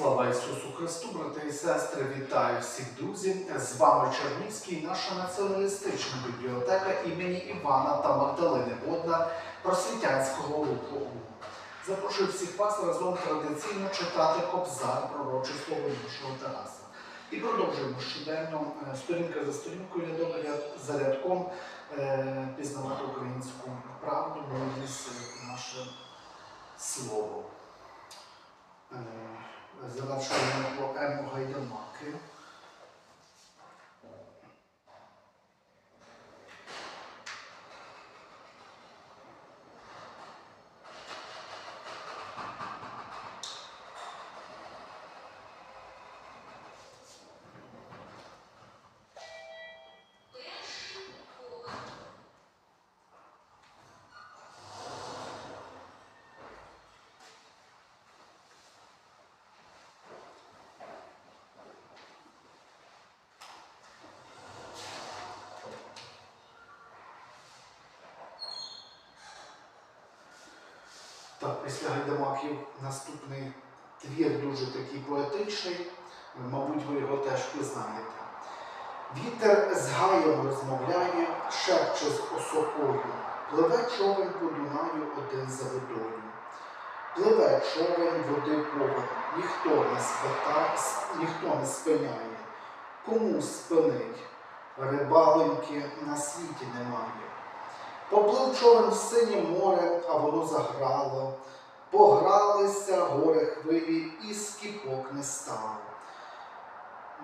Слава Ісусу Христу, брати і сестри, вітаю всіх друзів. З вами Чернівський, наша націоналістична бібліотека імені Івана та Магдалини Бодна просвітянського руху. Запрошую всіх вас разом традиційно читати Кобзар пророче слово Тараса. І продовжуємо щоденно е, сторінка за сторінкою, ряд- за рядком е, пізнавати українську правду, мудрість, е, наше слово. della sua M. Heidemark Так, після Гайдамаків наступний твір дуже такий поетичний. Мабуть, ви його теж пізнаєте. Вітер з гаєм розмовляє, шепче з осокою. Пливе човен по Дунаю один за водою. Пливе човен води повен, ніхто не спита, ніхто не спиняє. Кому спинить? Рибалоньки на світі немає. Поплив човен в синє море, а воно заграло. Погралися горе хвилі, і скіпок не стало.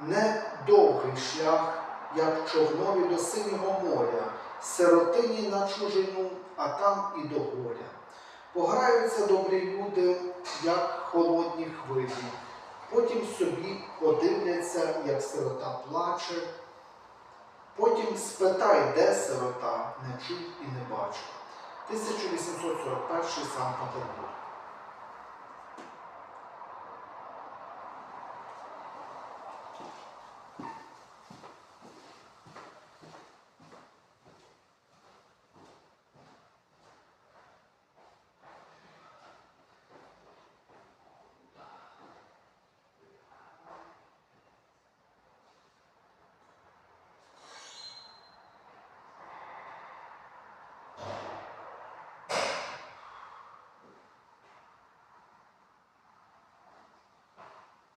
Не довгий шлях, як човнові до синього моря, сиротині на чужину, а там і до горя. Пограються добрі люди, як холодні хвилі. Потім собі подивляться, як сирота плаче. Потім спитай, де сирота, не чув і не бачив. 1841 Санкт-Петербург.